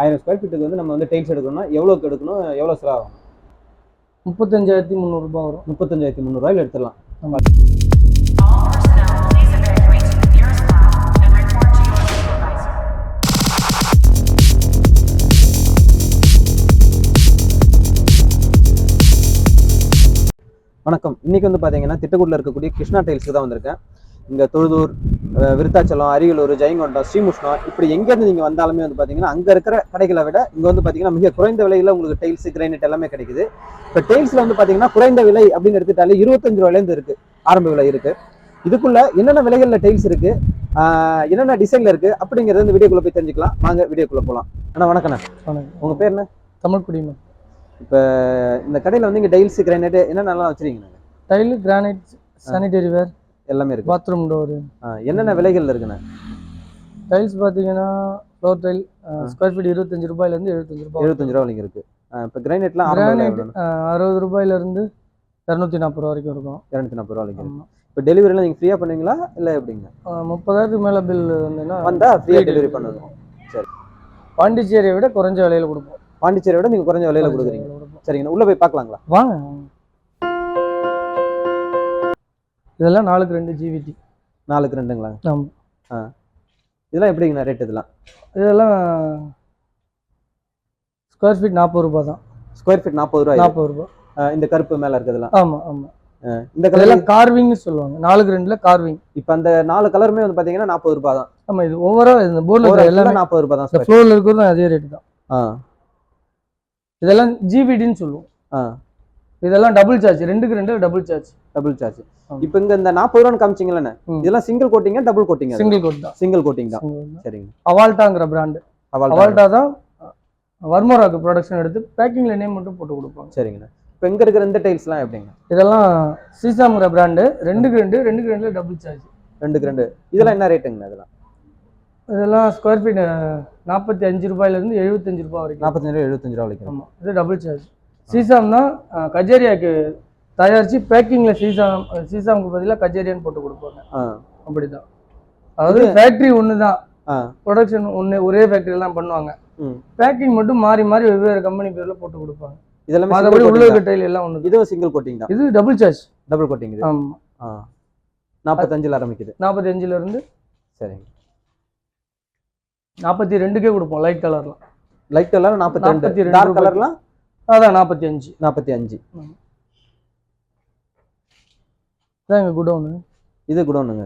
ஆயிரம் ஸ்கொயர் ஃபீட்டுக்கு வந்து நம்ம வந்து டைல்ஸ் எடுக்கணும்னா எவ்வளோக்கு எடுக்கணும் எவ்வளோ செலவாகும் முப்பத்தஞ்சாயிரத்தி முந்நூறுபா வரும். முப்பத்தஞ்சாயிரத்தி முந்நூறுவாயில் எடுத்துடலாம். வணக்கம். இன்னைக்கு வந்து பார்த்தீங்கன்னா திட்டக்குடியில் இருக்கக்கூடிய கிருஷ்ணா டைல்ஸ்க்கு தான் வந்திருக்கேன். இங்கே தொழுதூர் விருத்தாச்சலம் அரியலூர் ஜெயங்கொண்டம் ஸ்ரீமுஷ்ணம் இப்படி எங்கேருந்து நீங்கள் வந்தாலுமே வந்து பார்த்தீங்கன்னா அங்கே இருக்கிற கடைகளை விட இங்கே வந்து பார்த்தீங்கன்னா மிக குறைந்த விலையில் உங்களுக்கு டைல்ஸ் கிரைனட் எல்லாமே கிடைக்குது. இப்போ டைல்ஸில் வந்து பார்த்தீங்கன்னா குறைந்த விலை அப்படின்னு எடுத்துட்டாலே இருபத்தஞ்சு ரூபாயிலேருந்து இருக்குது ஆரம்ப விலை இருக்குது இதுக்குள்ள என்னென்ன விலைகளில் டைல்ஸ் இருக்குது என்னென்ன டிசைனில் இருக்குது அப்படிங்கிறது இந்த வீடியோக்குள்ளே போய் தெரிஞ்சுக்கலாம். வாங்க வீடியோக்குள்ளே போகலாம் அண்ணா வணக்கண்ணா வணக்கம். உங்கள் பேர் என்ன? தமிழ் குடிமை இந்த கடையில் வந்து இங்கே டைல்ஸ் கிரைனட் என்னென்னலாம் வச்சுருக்கீங்க? டைலு கிரானைட் சானிடரி வேர் எல்லாமே இருக்குது பாத்ரூம் டோரு என்னென்ன விலைகள் இருக்குண்ணா? டைல்ஸ் பார்த்தீங்கன்னா ஃப்ளோர் டைல் ஸ்கொயர் ஃபீட் இருபத்தஞ்சு ரூபாயிலேருந்து எழுபத்தஞ்சு ரூபாய். எழுபத்தஞ்சு ரூபா வரைக்கும் இருக்கு. இப்போ கிரைனட்லாம் கிரானைட் அறுபது ரூபாயிலேருந்து இரநூத்தி நாற்பது ரூபா வரைக்கும் இருக்கும். இரநூத்தி நாற்பது ரூபா வரைக்கும் இருக்கு. இப்போ டெலிவரிலாம் நீங்கள் ஃப்ரீயாக பண்ணுவீங்களா இல்லை எப்படிங்க? முப்பதாயிரத்துக்கு மேலே பில் வந்ததுன்னா வந்தால் ஃப்ரீயாக டெலிவரி பண்ணுவோம். பாண்டிச்சேரியை விட குறைஞ்ச விலையில கொடுப்போம். பாண்டிச்சேரியை விட நீங்கள் குறைஞ்ச விலையில கொடுக்குறீங்க. சரிங்கண்ணா உள்ளே போய் பார்க்கலாங்களா? வாங்க. இதெல்லாம் நாலுக்கு ரெண்டு ஜிவிடி நாலுக்கு ரெண்டுங்களா? ஆமாம் இதெல்லாம் எப்படிங்கண்ணா ரேட் இதெல்லாம்? இதெல்லாம் ஸ்கொயர் ஃபீட் நாற்பது ரூபாய் தான். ஸ்கொயர் ஃபீட் நாற்பது ரூபாய்? நாற்பது ரூபாய். இந்த கருப்பு மேலே இருக்கிறதுலாம் ஆமாம் ஆமாம் இந்த கலர் இதெல்லாம் கார்விங்னு சொல்லுவாங்க. நாலுக்கு ரெண்டுல கார்விங் இப்போ அந்த நாலு கலருமே வந்து பார்த்தீங்கன்னா நாற்பது ரூபாய் தான். ஆமா இது ஓவரா இந்த போர்டில் எல்லாமே நாற்பது ரூபாய் தான். ஃப்ளோரில் இருக்கிறதும் அதே ரேட் தான். ஆ. இதெல்லாம் ஜிபிடின்னு சொல்லுவோம். ஆ. இதெல்லாம் டபுள் சார்ஜ் ரெண்டுக்கு ரெண்டு டபுள் சார்ஜ் டபுள் சார்ஜ். இப்போ இங்க இந்த நாற்பது ரூபான்னு காமிச்சிங்களே. இதெல்லாம் சிங்கிள் கோட்டிங்க டபுள் கோட்டிங்க சிங்கிள் கோட் தான். சிங்கிள் கோட்டிங் தான். சரிங்க. அவால்டாங்கிற பிராண்டு அவால்டா தான் வர்மோராக்கு ப்ரொடக்ஷன் எடுத்து பேக்கிங்ல நேம் மட்டும் போட்டு கொடுப்பாங்க. சரிங்கண்ணா. இப்போ இங்க இருக்கிற இந்த டைல்ஸ்லாம் எப்படிங்க இதெல்லாம் சீசாங்கிற பிராண்டு ரெண்டுக்கு ரெண்டு ரெண்டுக்கு ரெண்டுல டபுள் சார்ஜ் ரெண்டுக்கு ரெண்டு. இதெல்லாம் என்ன ரேட்டுங்கண்ணா இதெல்லாம்? இதெல்லாம் ஸ்கொயர் ஃபீட் நாற்பத்தி அஞ்சு ரூபாயில இருந்து எழுபத்தஞ்சு ரூபாய் வரைக்கும். நாற்பத்தஞ்சு ரூபா எழுபத்தஞ்சு ரூபா வரைக்கும். ஆமா இது டபுள் சார்ஜ் சீசாம் தான் அஹ், கஜேரியாக்கு தயாரிச்சு பேக்கிங்ல சீசாம் சீசாமுக்கு பதிலாக கஜேரியான்னு போட்டு கொடுப்பாங்க. அப்படிதான். அதாவது ஃபேக்டரி ஒன்று தான் ப்ரொடக்ஷன் ஒன்று ஒரே ஃபேக்டரியில் தான் பண்ணுவாங்க. பேக்கிங் மட்டும் மாறி மாறி வெவ்வேறு கம்பெனி பேர்ல போட்டு கொடுப்பாங்க. இதெல்லாமே மற்றபடி உள்ள. டைல் எல்லாம் ஒன்று இதுவும் சிங்கிள் கோட்டிங் தான். இது டபுள் சார்ஜ் டபுள் கோட்டிங் இது. ஆமா. ஆ. நாற்பத்தஞ்சில் ஆரம்பிக்குது. நாற்பத்தி அஞ்சுல இருந்து சரிங்க. நாற்பத்தி ரெண்டுக்கே கொடுப்போம் லைட் கலர்லாம் லைட் கலர் நாற்பத்தி ரெண்டு. 42 டார்க். கலர்லாம் அதான் நாற்பத்தி அஞ்சு நாற்பத்தி அஞ்சு. இதான் எங்கள் குடோனு இது கூட ஒன்றுங்க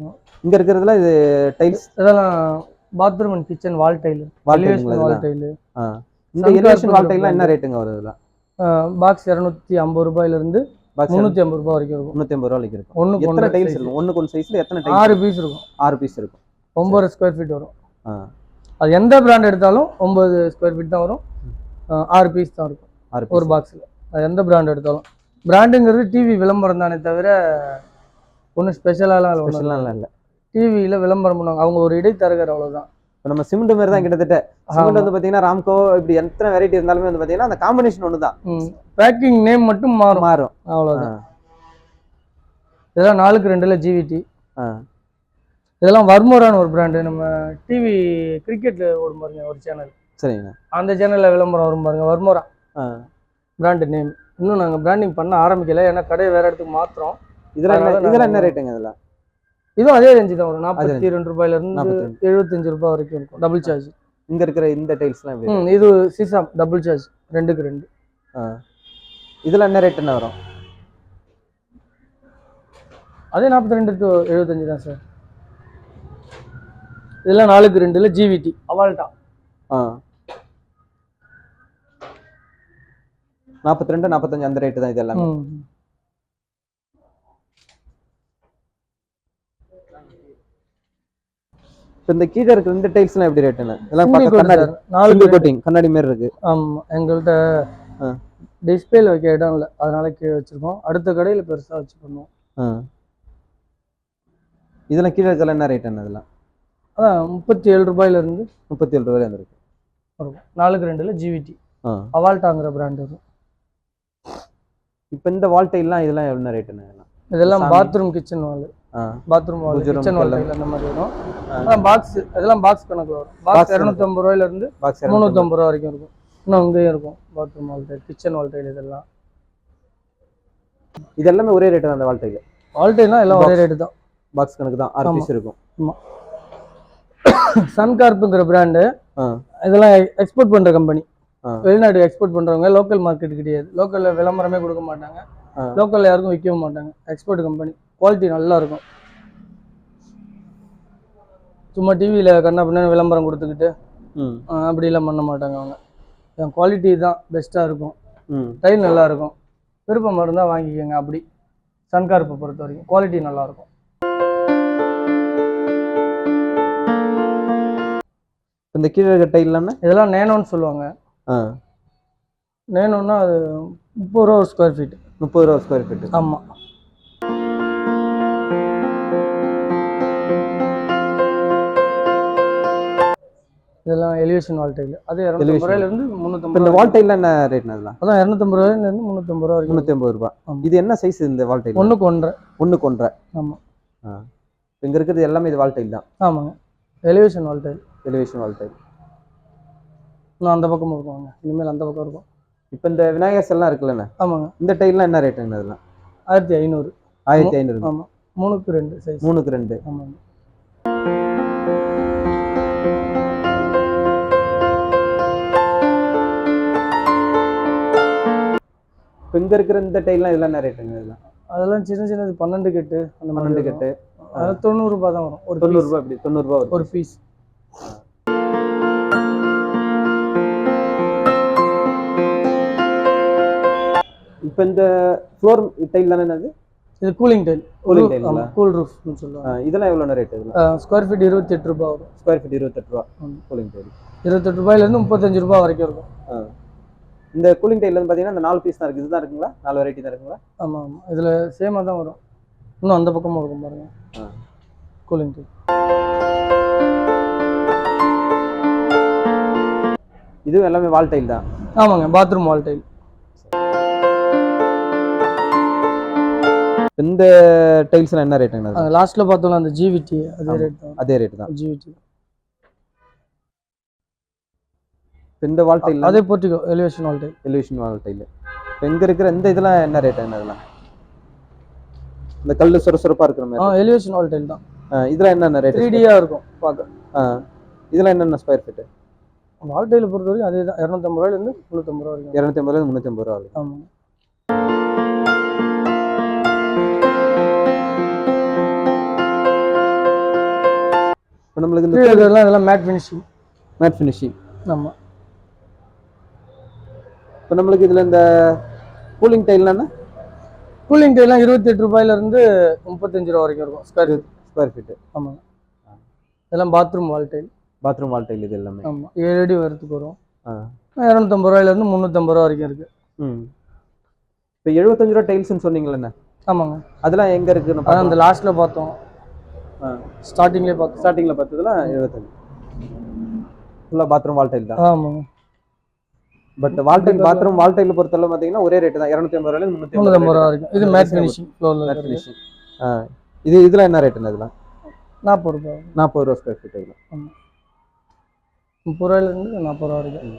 ஆ. இங்க இருக்கிறதுல இது டைல்ஸ் இதெல்லாம் bathroom and kitchen wall tile wall tile இந்த எலிவேஷன் வால் டைல்லாம் என்ன. ரேட்டுங்க வருது இதெல்லாம் பாக்ஸ் இரநூத்தி ஐம்பது ரூபாயில இருந்து பாக்ஸ் முந்நூற்றி ஐம்பது ரூபாய் வரைக்கும் இருக்கும். முந்நூற்றி ஐம்பது ரூபா வரைக்கும் இருக்கும் எத்தனை ஒன்று டைல்ஸ் இருக்கும் ஒன்றுக்கு ஒன்று சைஸ்ல எத்தனை டைல்ஸ் ஆறு பீஸ் இருக்கும். ஆறு பீஸ் இருக்கும். ஒன்பது ஸ்கொயர் ஃபீட் வரும். அது எந்த பிராண்ட் எடுத்தாலும் ஒன்பது ஸ்கொயர் ஃபீட் தான் வரும். ஆறு பீஸ் தான் இருக்கும். ஒரு. பாக்ஸில் அது எந்த பிராண்ட் எடுத்தாலும். பிராண்டுங்கிறது டிவி விளம்பரம் தானே தவிர ஒன்றும் ஸ்பெஷலாலாம் ஸ்பெஷல்லாம் இல்லை டிவியில் விளம்பரம் பண்ணுவாங்க. அவங்க ஒரு இடைத்தரகர் அவ்வளோதான் இப்போ நம்ம சிமெண்ட் மாதிரி தான் கிட்டத்தட்ட. சிமெண்ட் வந்து பார்த்தீங்கன்னா ராம்கோ இப்படி எத்தனை வெரைட்டி இருந்தாலுமே வந்து பார்த்தீங்கன்னா அந்த காம்பினேஷன் ஒன்று தான் பேக்கிங் நேம் மட்டும் மாறும். மாறும். அவ்வளோதான் இதெல்லாம் நாலுக்கு ரெண்டுல ஜிவிடி. இதெல்லாம் வர்மோரான்னு ஒரு பிராண்டு நம்ம டிவி கிரிக்கெட்ல ஓடும் பாருங்க ஒரு சேனல் சரிங்கண்ணா. அந்த சேனல்ல விளம்பரம் வரும் பாருங்க. வர்மோரா. பிராண்டு நேம் இன்னும் நாங்கள் பிராண்டிங் பண்ண ஆரம்பிக்கல. ஏன்னா கடையை வேற இடத்துக்கு மாத்துறோம். இதெல்லாம் இதெல்லாம் என்ன ரேட்டுங்க இதெல்லாம்? இதுவும் அதே ரேஞ்சு தான் வரும். நாற்பத்தி ரெண்டு ரூபாயில இருந்து நாற்பத்தி ரெண்டு எழுபத்தஞ்சு ரூபாய் வரைக்கும் இருக்கும். டபுள் சார்ஜ் இங்க இருக்கிற இந்த டைல்ஸ்லாம் இது சீசாம் டபுள் சார்ஜ் ரெண்டுக்கு ரெண்டு. இதெல்லாம் என்ன ரேட் என்ன வரும்? அதே நாற்பத்தி ரெண்டு டு எழுபத்தஞ்சு தான் சார் இதெல்லாம் நாலுக்கு ரெண்டுல ஜிவிடி அவால்டா ஆ. நாற்பத்தி ரெண்டு நாற்பத்தஞ்சு அந்த ரேட்டு தான் இது எல்லாமே. இந்த கீழே இருக்கிற இந்த டைல்ஸ்லாம் எப்படி ரேட்டுன்னு இதெல்லாம் கண்ணாடி. நாலு கோட்டிங் கண்ணாடி மாதிரி இருக்கு. ஆமாம் எங்கள்கிட்ட. டிஸ்பிளேல வைக்க இடம் இல்லை. அதனால கீழே வச்சிருக்கோம். அடுத்த கடையில் பெருசாக வச்சு பண்ணுவோம். இதெல்லாம் கீழே இருக்கிற என்ன ரேட் என்ன இதெல்லாம்? அதான் முப்பத்தி ஏழு ரூபாயில இருந்து முப்பத்தி ஏழு ரூபாயில இருக்கு. நாலுக்கு ரெண்டுல ஜிவிடி அவால்டாங்கிற பிராண்ட் வரும். இப்போ இந்த வால் டைல்லாம் இதெல்லாம் என்ன ரேட்டுன்னு இதெல்லாம்? இதெல்லாம். Bathroom kitchen wall bathroom wall kitchen wall. அந்த மாதிரி வரும். அதான் பாக்ஸ் இதெல்லாம் பாக்ஸ் கணக்கு வரும். பாக்ஸ். இரநூத்தம்பது ரூபாயில இருந்து பாக்ஸ் முந்நூற்றம்பது ரூபா வரைக்கும் இருக்கும். இன்னும் அங்கேயும் இருக்கும். Bathroom wall tile kitchen wall tile இதெல்லாம். இது எல்லாமே ஒரே ரேட்டு தான் அந்த வால் டைல் வால் எல்லாம் ஒரே ரேட்டு தான். பாக்ஸ் கணக்கு தான். ஆறு. பீஸ் இருக்கும். சன்கார்ப்புங்கிற பிராண்டு இதெல்லாம் எக்ஸ்போர்ட் பண்ற கம்பெனி. வெளிநாடு எக்ஸ்போர்ட் பண்றவங்க லோக்கல் மார்க்கெட் கிடையாது. லோக்கல்ல விளம்பரமே கொடுக்க மாட்டாங்க. லோக்கல்ல யாருக்கும் விற்கவும் மாட்டாங்க. எக்ஸ்போர்ட் கம்பெனி குவாலிட்டி நல்லா இருக்கும். சும்மா டிவியில் கண்ணா பின்ன விளம்பரம் கொடுத்துக்கிட்டு அப்படிலாம் பண்ண மாட்டாங்க அவங்க. என் குவாலிட்டி தான் பெஸ்ட்டாக இருக்கும். டைல் நல்லா இருக்கும். விருப்பம் இருந்தால் வாங்கிக்கோங்க அப்படி. சன்கார்ப்பை பொறுத்த வரைக்கும் குவாலிட்டி நல்லா இருக்கும். இந்த கீழே இருக்க டைல்லாம்னா இதெல்லாம் நேனோன்னு சொல்லுவாங்க. நேனோன்னா அது முப்பது ரூபா ஒரு ஸ்கொயர் ஃபீட் முப்பது ரூபா ஸ்கொயர் ஃபீட் ஆமாம் இதெல்லாம் எலிவேஷன் வால் டைல் அது இரநூத்தம்பது. ரூபாயிலேருந்து முந்நூற்றம்பது இந்த ரூபா வால் டைல்ல என்ன ரேட்னா இதெல்லாம்? அதான் இரநூத்தம்பது ரூபாயிலேருந்து முந்நூற்றம்பது ரூபா வரைக்கும். முந்நூற்றி ஐம்பது ரூபாய் ஆமா. இது என்ன சைஸ் இந்த வால் டைல் ஒன்றுக்கு ஒன்றரை. ஒன்றுக்கு ஒன்றரை. ஆமாம் ஆ. இங்கே இருக்கிறது எல்லாமே இது வால் டைல் தான். ஆமாங்க. Elevation wall tile elevation wall tile இன்னும் அந்த பக்கமும் இருக்குவாங்க இனிமேல் அந்த பக்கம் இருக்கும். இப்போ இந்த விநாயகர்ஸ் எல்லாம் இருக்குல்லண்ணே? ஆமாங்க. இந்த டைல்லாம் என்ன ரேட்டுங்க இதெல்லாம்? ஆயிரத்தி ஐநூறு. ஆயிரத்தி ஐநூறு ஆமாம் மூணுக்கு ரெண்டு சைஸ் மூணுக்கு ரெண்டு. ஆமாங்க. இப்போ இங்கே இருக்கிற இந்த டைல்லாம் இதெல்லாம் என்ன ரேட்டுங்க இதெல்லாம்? அதெல்லாம் சின்ன சின்னது பன்னெண்டு கட்டு அந்த பன்னெண்டு. கட்டு. அது தொண்ணூறுரூபா தான் வரும். ஒரு தொண்ணூறு piece. ரூபாய் இப்படி தொண்ணூறு ரூபாய் வரும் ஒரு பீஸ் இப்போ இந்த ஃப்ளோர் டைல் தானே என்னது? இது கூலிங் டைல் tile ங்களா? கூல் ரூஃப்னு சொல்லுவாங்க. இதெல்லாம் எவ்வளோ ரேட் இதெல்லாம் ஸ்கொயர் ஃபீட் இருபத்தி எட்டு ரூபா வரும். ஸ்கொயர் ஃபீட் இருபத்தெட்டு ரூபா. கூலிங் டைல் இருபத்தெட்டு ரூபாயிலேருந்து முப்பத்தஞ்சு ரூபா வரைக்கும் இருக்கும். இந்த கூலிங் டைல் வந்து பார்த்தீங்கன்னா இந்த நாலு பீஸ் தான் இருக்குது. இதுதான் இருக்குங்களா? நாலு வெரைட்டி தான் இருக்குங்களா? ஆமாம் ஆமாம் இதில் சேமாக தான் வரும். இன்னும் அந்த பக்கமும் இருக்கும் பாருங்க. கூலிங் டைல் இதுவும் எல்லாமே வால் டைல் தான்? ஆமாங்க பாத்ரூம் வால் டைல் இந்த டைல்ஸ்லாம் என்ன ரேட்டுங்க அந்த லாஸ்ட்டில் பார்த்தோம்ல அந்த ஜிவிடி அதே. ரேட் தான். அதே ரேட் தான். ஜிவிடி இந்த வால் டைல் அதே portico elevation wall tile elevation wall tile இப்போ இங்கே இருக்கிற இந்த இதெல்லாம் என்ன ரேட்டுங்க இதெல்லாம் இந்த கல் சுரசுரப்பா இருக்கிற ஆ மாதிரி எலிவேஷன் வால் டைல் தான். ஆ, இதெல்லாம் என்னென்ன ரேட் த்ரீ டியாக இருக்கும் பார்க்க. ஆ இதெல்லாம் என்னென்ன ஸ்கொயர் ஃபீட்டு வால் டைலை பொறுத்த வரைக்கும் அதே தான். இரநூத்தம்பது ரூபாயிலேருந்து முந்நூற்றம்பது ரூபா வரைக்கும். இரநூத்தி ஐம்பதுல முந்நூற்றி ஐம்பது ரூபா ஆகுது ஆமாங்க. இப்போ நம்மளுக்கு இந்த இருக்கிறதெல்லாம் இதெல்லாம் மேட் ஃபினிஷிங் மேட் ஃபினிஷிங் ஆமாம் இப்போ நம்மளுக்கு இதில் இந்த கூலிங் டைல்னா கூலிங் டைலாம் இருபத்தி எட்டு ரூபாயிலேருந்து முப்பத்தஞ்சு ரூபா வரைக்கும் இருக்கும் ஸ்கொயர் ஸ்கொயர் ஃபீட்டு ஆமாங்க இதெல்லாம் bathroom wall tile bathroom wall tile இது எல்லாமே. ஆமாம் ஏழு அடி வரத்துக்கு வரும். இரநூத்தம்பது ரூபாயிலேருந்து முந்நூற்றம்பது ரூபா வரைக்கும் இருக்குது ம். இப்போ எழுபத்தஞ்சு ரூபா டைல்ஸ்னு சொன்னீங்களே ஆமாங்க. அதெல்லாம் எங்கே இருக்குன்னு அதான் அந்த லாஸ்ட்டில் பார்த்தோம். ஸ்டார்டிங்லேயே பார்த்தோம் ஸ்டார்டிங்கில் பார்த்ததுலாம் எழுபத்தஞ்சு ஃபுல்லாக பாத்ரூம் வால் டைல் தான். ஆமாங்க. But wall tile bathroom wall tile பொறுத்தளவு பார்த்தீங்கன்னா ஒரே ரேட்டு தான். இரநூத்தி ஐம்பது ரூபாய் முந்நூற்றி முந்நூற்றம்பது ரூபா வரைக்கும். இது மேட் ஃபினிஷிங் மேட் ஃபினிஷிங் இது இதெல்லாம் என்ன ரேட்டுன்னு இதெல்லாம்? நாற்பது ரூபா. நாற்பது ரூபா ஸ்கொயர் ஃபீட் இதில். முப்பது ரூபாயிலேருந்து நாற்பது ரூபா வரைக்கும்.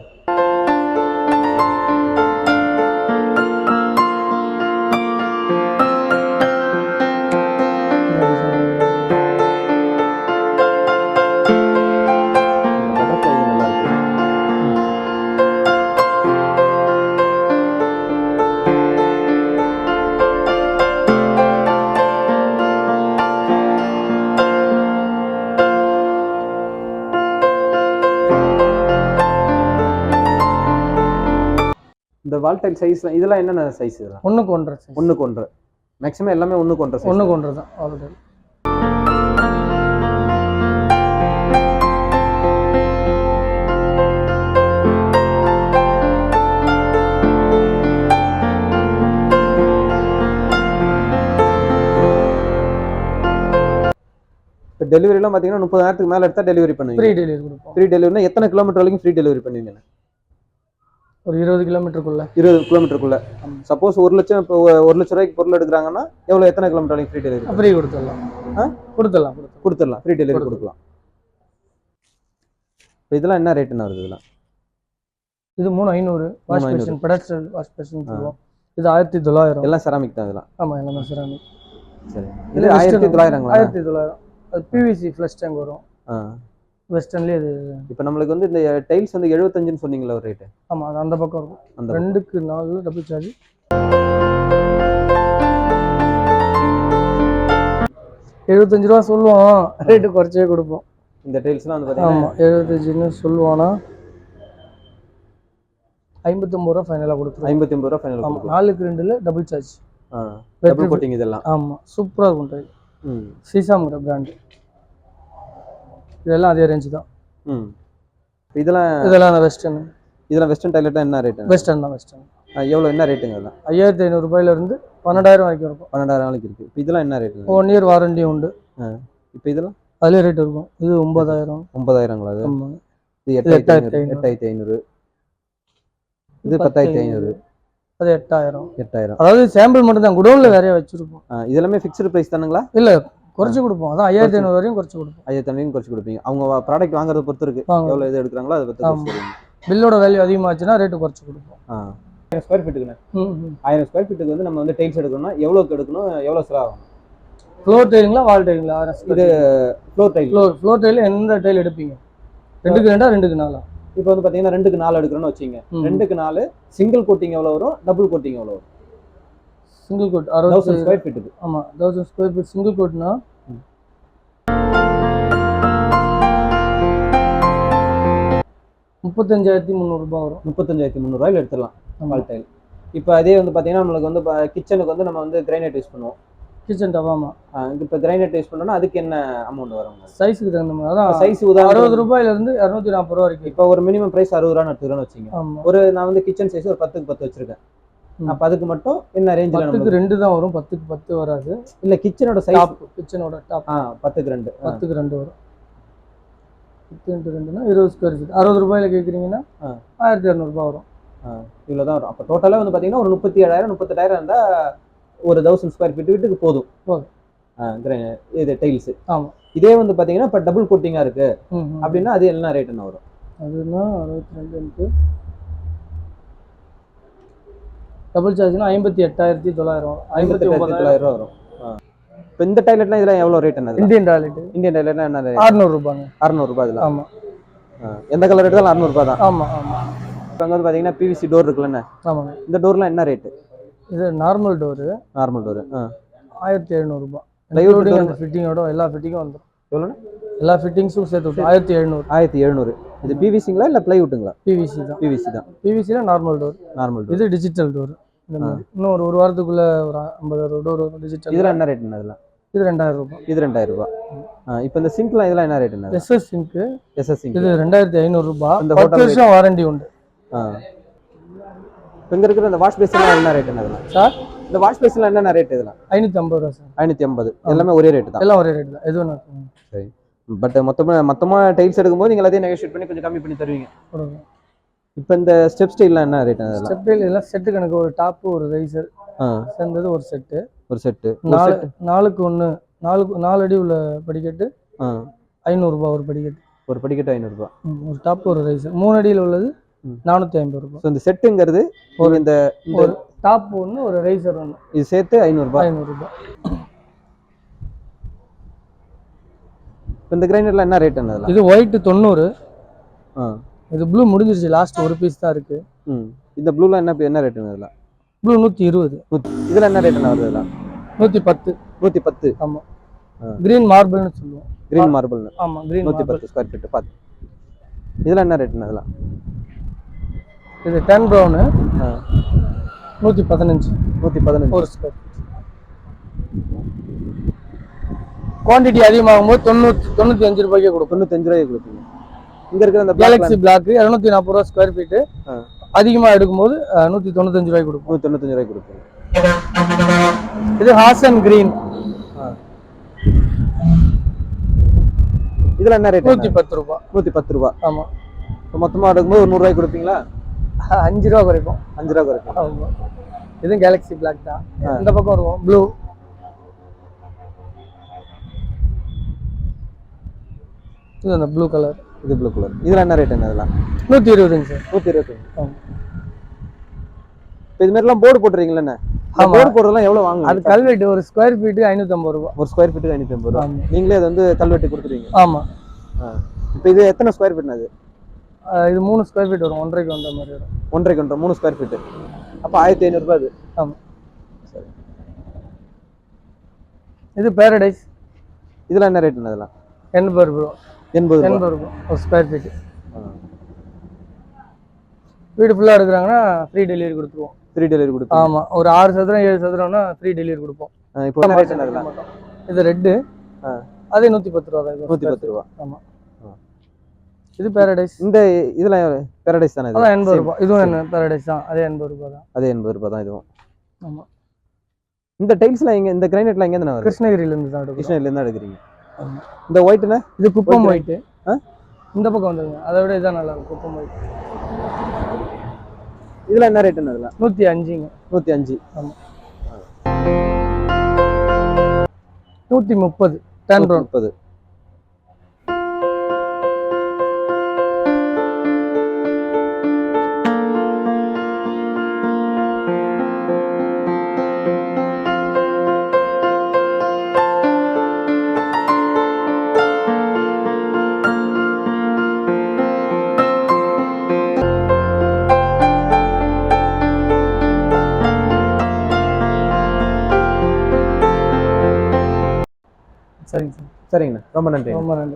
இந்த வால் டைல் சைஸ்லாம் இதெல்லாம் என்னென்ன சைஸ் இதெல்லாம்? ஒன்றுக்கு ஒன்றரை size. ஒன்றுக்கு ஒன்று. மேக்ஸிமம் எல்லாமே ஒன்றுக்கு ஒன்றரை சைஸ் ஒன்றுக்கு ஒன்றரை தான் வால் டைல் இப்போ டெலிவரிலாம் பார்த்தீங்கன்னா முப்பதாயிரத்துக்கு மேலே எடுத்தால் டெலிவரி பண்ணுவீங்க. ஃப்ரீ டெலிவரி கொடுப்போம். ஃப்ரீ டெலிவரினா எத்தனை கிலோமீட்டர் வரைக்கும் ஃப்ரீ டெலிவரி பண்ணுவீங்க? ஒரு இருபது கிலோமீட்டருக்குள்ள. இருபது கிலோமீட்டருக்குள்ள. சப்போஸ் ஒரு லட்சம் இப்போ ஒரு லட்ச ரூபாய்க்கு பொருள் எடுக்கிறாங்கன்னா எவ்வளோ எத்தனை கிலோமீட்டர் வரைக்கும் ஃப்ரீ டெலிவரி ஃப்ரீ கொடுத்துடலாம். ஆ? கொடுத்துடலாம் கொடுத்துடலாம். ஃப்ரீ டெலிவரி கொடுக்கலாம். இப்போ இதெல்லாம் என்ன ரேட்டுன்னு வருது இதெல்லாம்? இது மூணு ஐநூறு. Wash. Basin pedestal wash basin சொல்லுவோம். இது ஆயிரத்தி தொள்ளாயிரம். எல்லாம் செராமிக் தான் இதெல்லாம். ஆமா எல்லாமே சிராமிக் சரி. இது ஆயிரத்தி தொள்ளாயிரங்களா? ஆயிரத்தி தொள்ளாயிரம். அது பிவிசி ஃப்ளஷ் டேங்க் வரும். ஆ. வெஸ்டர்ன்லேயே அது இப்போ நம்மளுக்கு வந்து இந்த டைல்ஸ் வந்து எழுபத்தஞ்சுன்னு சொன்னீங்களா ஒரு ரேட்டு ஆமா அது அந்த பக்கம் இருக்கும். அந்த ரெண்டுக்கு நாலு டபுள் சார்ஜ் எழுபத்தஞ்சு ரூபா சொல்லுவோம் ரேட்டு குறைச்சே கொடுப்போம். இந்த டைல்ஸ்லாம் வந்து பார்த்தீங்கன்னா ஆமா எழுபத்தஞ்சுன்னு சொல்லுவானா? ஐம்பத்தொம்பது ரூபா ஃபைனலாக கொடுத்துருவோம். ஐம்பத்தி ஒன்பது ரூபா ஃபைனல் ஆமா நாலுக்கு ரெண்டுல டபுள் சார்ஜ் டபுள் கோட்டிங் இதெல்லாம். ஆமா சூப்பரா இருக்கும் டைல் ம். சீசாங்கிற பிராண்ட் இதெல்லாம் அதே ரேஞ்சு தான். ம். இதெல்லாம் இதெல்லாம் வெஸ்டர்ன் இதெல்லாம் வெஸ்டர்ன் டைலெட்லாம் என்ன ரேட்டு வெஸ்டர்ன் தான் வெஸ்டர்ன் எவ்வளோ என்ன ரேட்டுங்க அதெல்லாம் ஐயாயிரத்தி ஐநூறு ரூபாயில இருந்து பன்னெண்டாயிரம் வரைக்கும் இருக்கும். பன்னெண்டாயிரம் நாளைக்கு இருக்குது இப்போ இதெல்லாம் என்ன ரேட்டு ஒன் இயர் வாரண்டியும் உண்டு. இப்போ இதெல்லாம்? அதுலேயே ரேட் இருக்கும். இது ஒன்பதாயிரம். ஒன்பதாயிரங்களா அது இது எட்டாயிரத்தி எட்டாயிரத்தி ஐநூறு. இது பத்தாயிரத்தி ஐநூறு. அது எட்டாயிரம். எட்டாயிரம். அதாவது சாம்பிள் மட்டும் தான் குடோன்ல வேறையா இது எல்லாமே ஃபிக்ஸ்டு ப்ரைஸ் தானுங்களா? இல்ல குறைச்சு கொடுப்போம். அதான் ஐயாயிரத்தி ஐநூறு வரையும் குறைச்சு கொடுப்போம். ஐயாயிரத்தி ஐநூறு குறைச்சி கொடுப்பீங்க. அவங்க ப்ராடக்ட் வாங்குறத பொறுத்து இருக்கு. எவ்வளோ இது எடுக்கிறாங்களோ அதை பற்றி பில்லோட வேல்யூ அதிகமாச்சுன்னா ரேட்டு குறைச்சு கொடுப்போம். ஆயிரம் ஸ்கொயர் ஃபீட்டுக்குண்ணே. ஆயிரம் ஸ்கொயர் ஃபீட்டுக்கு வந்து நம்ம வந்து டைல்ஸ் எடுக்கணும்னா எவ்வளோக்கு எடுக்கணும் எவ்வளோ செலவாகும் ஃப்ளோர் டைலுங்களா வால் டைலுங்களா இது floor tile floor floor tile எந்த டைல் எடுப்பீங்க? ரெண்டுக்கு ரெண்டா ரெண்டுக்கு நாலா? இப்போ வந்து பார்த்தீங்கன்னா ரெண்டுக்கு நாலு எடுக்கிறோம்னு வச்சுங்க. ரெண்டுக்கு நாலு சிங்கிள் கோட்டிங் எவ்வளோ வரும்? டபுள் கோட்டிங் எவ்வளோ வரும்? சிங்கிள் கோட் அறுபது ஸ்கொயர் ஃபீட்டுக்கு ஆமா தௌசண்ட் ஸ்கொயர் ஃபீட் சிங்கிள் கோட்னா. முப்பத்தஞ்சாயிரத்தி முந்நூறுபா வரும். முப்பத்தஞ்சாயிரத்தி முந்நூறுவாயில் எடுத்துடலாம். வால் டைல் இப்போ அதே வந்து பார்த்தீங்கன்னா நம்மளுக்கு வந்து கிச்சனுக்கு வந்து நம்ம வந்து கிரைனைட் யூஸ் பண்ணுவோம். கிச்சன் டவாமா இப்போ கிரைனைட் யூஸ் பண்ணோம்னா அதுக்கு என்ன அமௌண்ட் வரும்? சைஸுக்கு தகுந்த மாதிரி அதான் சைஸ் அறுபது உதாரணம் ரூபாயில இருந்து இரநூத்தி நாற்பது ரூபா வரைக்கும். இப்போ ஒரு மினிமம் பிரைஸ் அறுபது ரூபா எடுத்துக்கிறோன்னு வச்சுங்க ஒரு நான் வந்து கிச்சன் சைஸ் ஒரு பத்துக்கு பத்து வச்சிருக்கேன். அப்போ அதுக்கு மட்டும் என்ன ரேஞ்சில் பத்துக்கு ரெண்டு தான் வரும். பத்துக்கு பத்து வராது. இல்லை கிச்சனோட சைஸ் கிச்சனோட டாப் ஆ பத்துக்கு ரெண்டு. பத்துக்கு ரெண்டு வரும். பத்து இன்ட்டு ரெண்டுனா இருபது ஸ்கொயர் ஃபீட் அறுபது ரூபாயில கேட்குறீங்கன்னா. ஆயிரத்தி இரநூறுபா வரும். இவ்வளோ தான் வரும். அப்போ டோட்டலாக வந்து பார்த்தீங்கன்னா ஒரு முப்பத்தி ஏழாயிரம் முப்பத்தெட்டாயிரம் இருந்தால் ஒரு தௌசண்ட் ஸ்கொயர் ஃபீட் வீட்டுக்கு போதும். இது டைல்ஸ் ஆமா. இதே வந்து பார்த்தீங்கன்னா இப்போ டபுள் கோட்டிங்காக இருக்கு. ம், ம். அப்படின்னா அது என்ன ரேட்டுன்னு வரும்? அதுனா அறுபத்தி ரெண்டு டபுள் சார்ஜ்னா ஐம்பத்தி எட்டாயிரத்தி தொள்ளாயிரம். ஐம்பத்தி தொள்ளாயிரம் ரூபா வரும் இப்போ இந்த டைலெட்லாம் இதெல்லாம் எவ்வளோ ரேட் என்னது? இந்தியன் டாய்லெட் இந்தியன் டைலெட்லாம் என்ன ரேட் அறுநூறு ரூபாங்க அறநூறுபா இதில்? ஆமா. எந்த கலர் எடுத்தாலும் அறநூறுபா தான். ஆமா ஆமா. இப்போ அங்கே வந்து பார்த்தீங்கன்னா பிவிசி டோர் இருக்குல்லண்ணே ஆமாங்க. இந்த டோர்லாம் என்ன ரேட்டு இது நார்மல் டோரு நார்மல் டோர் ஆ. ஆயிரத்தி எழுநூறுபா. அந்த ஃபிட்டிங்கோட எல்லா ஃபிட்டிங்கும் வந்துடும் எவ்வளோண்ணே? எல்லா ஃபிட்டிங்ஸும் சேர்த்து ஆயிரத்தி எழுநூறு. ஆயிரத்தி எழுநூறு. இது பிவிசிங்களா இல்லை ப்ளைவுட்டுங்களா பிவிசி தான். பிவிசி தான். பிவிசியில் நார்மல் டோர் நார்மல் டோர் இது டிஜிட்டல் டோர் இந்த மாதிரி. இன்னும் ஒரு ஒரு வாரத்துக்குள்ள ஒரு ஐம்பது டோர் வரும் டிஜிட்டல் இதெல்லாம் என்ன ரேட்டுண்ணே இதெல்லாம் இது ரெண்டாயிரம் ரூபாய் இது ரெண்டாயிரம் ரூபாய் இப்போ இந்த சிங்க்லாம் இதெல்லாம் என்ன ரேட்டுண்ணே எஸ்எஸ் சிங்க்கு எஸ்எஸ் சிங்க் இது ரெண்டாயிரத்தி ஐநூறு ரூபாய் இந்த பத்து hotel வருஷம் வாரண்டி உண்டு. இப்போ இங்கே இருக்கிற இந்த வாஷ் பேஸ்லாம் என்ன ரேட்டுண்ணே இதெல்லாம் சார்? இந்த வாஷ் பேஸ்லாம் என்னென்ன ரேட் இதெல்லாம் ஐநூற்றி ஐம்பது ரூபா சார். ஐநூற்றி ஐம்பது. எல்லாமே ஒரே ரேட்டு தான். எல்லாம் ஒரே ரேட் தான். எது வேணும் சரி. பட் மொத்தமாக மொத்தமாக டைல்ஸ் எடுக்கும்போது நீங்கள் எல்லாத்தையும் நெகோஷியேட் பண்ணி கொஞ்சம் கம்மி பண்ணி தருவீங்க. இப்போ இந்த ஸ்டெப் ஸ்டைல்லாம் என்ன ரேட் அதெல்லாம்? ஸ்டெப்பில் எல்லாம் செட்டு கணக்கு ஒரு டாப்பு ஒரு ரைசர் சேர்ந்தது ஒரு செட்டு ஒரு செட்டு நாலு நாலுக்கு ஒன்று நாலுக்கு நாலு அடி உள்ள படிக்கட்டு ஐநூறுரூபா ஒரு படிக்கட்டு. ஒரு படிக்கட்டு ஐநூறுரூபா ஒரு டாப் ஒரு ரைசர் மூணு அடியில் உள்ளது. நானூற்றி ஐம்பது ரூபாய். ஸோ இந்த செட்டுங்கிறது ஒரு இந்த இந்த ஒரு டாப் ஒன்று ஒரு ரைசர் ஒன்று இது சேர்த்து ஐநூறுரூபா ஐநூறுரூபா இப்போ இந்த கிரைண்டர்லாம் என்ன ரேட் என்ன இது ஒயிட் தொண்ணூறு. இது ப்ளூ முடிஞ்சிருச்சு லாஸ்ட் ஒரு பீஸ் தான் இருக்கு. ம். இந்த ப்ளூலாம் என்ன என்ன ரேட்டுன்னு இதெல்லாம் ப்ளூ நூற்றி இருபது. இதில் என்ன ரேட்டுன்னு வருது இதெல்லாம் நூற்றி பத்து. நூற்றி பத்து. ஆமாம். கிரீன் மார்பிள்னு சொல்லுவோம். கிரீன் மார்பிள்னு ஆமாம் கிரீன் நூற்றி மார்பிள் பத்து ஸ்கொயர் ஃபீட்டு பார்த்து இதெல்லாம் என்ன ரேட்டுன்னு இதெல்லாம் இது டென் ப்ரௌனு நூற்றி பதினஞ்சு. நூற்றி பதினஞ்சு. ஒரு ஸ்கொயர் குவான்டிட்டி அதிகமாகும் போது தொண்ணூற்றி தொண்ணூற்றி அஞ்சு ரூபாய்க்கே கொடுப்போம் தொண்ணூத்தஞ்சு ரூபாய்க்கு கொடுப்பீங்க. இங்கே இருக்கிற அந்த கேலக்ஸி பிளாக் இரநூத்தி நாற்பது ரூபா ஸ்கொயர் ஃபீட்டு ஆ. அதிகமாக எடுக்கும்போது நூற்றி தொண்ணூத்தஞ்சு ரூபாய்க்கு கொடுப்போம். நூற்றி தொண்ணூத்தஞ்சு ரூபாய்க்கு கொடுப்பீங்க. இது ஹாசன் கிரீன் இதில் என்ன ரேட் நூற்றி பத்து ரூபா. நூற்றி பத்து ரூபா. ஆமாம் இப்போ மொத்தமாக எடுக்கும்போது ஒரு நூறுரூவாய்க்கு கொடுப்பீங்களா? அஞ்சு ரூபா குறைப்போம் அஞ்சு ரூபா ஆமா. இதுவும் கேலக்ஸி பிளாக் தான். இந்த பக்கம் இருக்கும் ப்ளூ இது அந்த ப்ளூ கலர் இது ப்ளூ கலர் இதுல என்ன ரேட் என்ன இதெல்லாம்? நூற்றி இருபதுங்க சார். நூத்தி இருபத்தஞ்சு ஆமா. இப்போ இது மாதிரிலாம் போர்டு போட்டுறீங்களா. போர்டு போடுறதுலாம் எவ்வளவு வாங்குங்க அது கல்வெட்டு ஒரு ஸ்கொயர் ஃபீட்டு ஐநூற்றம்பது ரூபா. ஒரு ஸ்கொயர் ஃபீட்டுக்கு ஐநூத்தி ஐம்பது ரூபா. நீங்களே அது வந்து கல்வெட்டி கொடுத்துருவீங்க. ஆமாம் இப்போ இது எத்தனை ஸ்கொயர் ஃபீட் அது இது? மூணு ஸ்கொயர் ஃபீட் வரும். ஒன்றரைக்கு வந்த மாதிரி வரும். ஒன்றரை ஒன்றரை மூணு ஸ்கொயர் ஃபீட் அப்போ ஆயிரத்தி ஐநூறுபா அது. ஆமாம் இது பேரடைஸ் இதெல்லாம் என்ன ரேட் அதெல்லாம் எண்பது ரூபா எண்பது எண்பது ரூபா. ஒரு ஸ்கொயர் ஃபீட்டு வீடு ஃபுல்லாக எடுக்கிறாங்கன்னா ஃப்ரீ டெலிவரி கொடுத்துருவோம். ஃப்ரீ டெலிவரி கொடுத்து ஆமாம் ஒரு ஆறு சதுரம் ஏழு சதுரம்னா ஃப்ரீ டெலிவரி கொடுப்போம். இப்போ இது ரெட்டு. அதே நூற்றி பத்து ரூபா தான் நூற்றி பத்து ரூபா. ஆமாம். இது பேரடைஸ் இந்த இதெல்லாம் பேரடைஸ் தானே அதான் எண்பது ரூபா. இதுவும் என்ன? பேரடைஸ் தான். அதே எண்பது ரூபா தான். அதே எண்பது ரூபா தான் இதுவும். ஆமாம் இந்த டைல்ஸ்லாம் எங்க இந்த கிரைனட்லாம் எங்க இருந்து வருது கிருஷ்ணகிரியிலேருந்து தான் எடுக்கிறோம். கிருஷ்ணகிரில இருந்து எடுக்கிறீங்க. இந்த ஒயிட்னா இது குப்பம். ஒயிட்டு? இந்த பக்கம் வந்துருங்க. அதை விட இதான் நல்லா இருக்கும் குப்பம் ஒயிட் இதுல என்ன ரேட் அதெல்லாம் நூற்றி அஞ்சுங்க. நூத்தி அஞ்சு. நூற்றி முப்பது. டென் முப்பது. சரிங்க சார்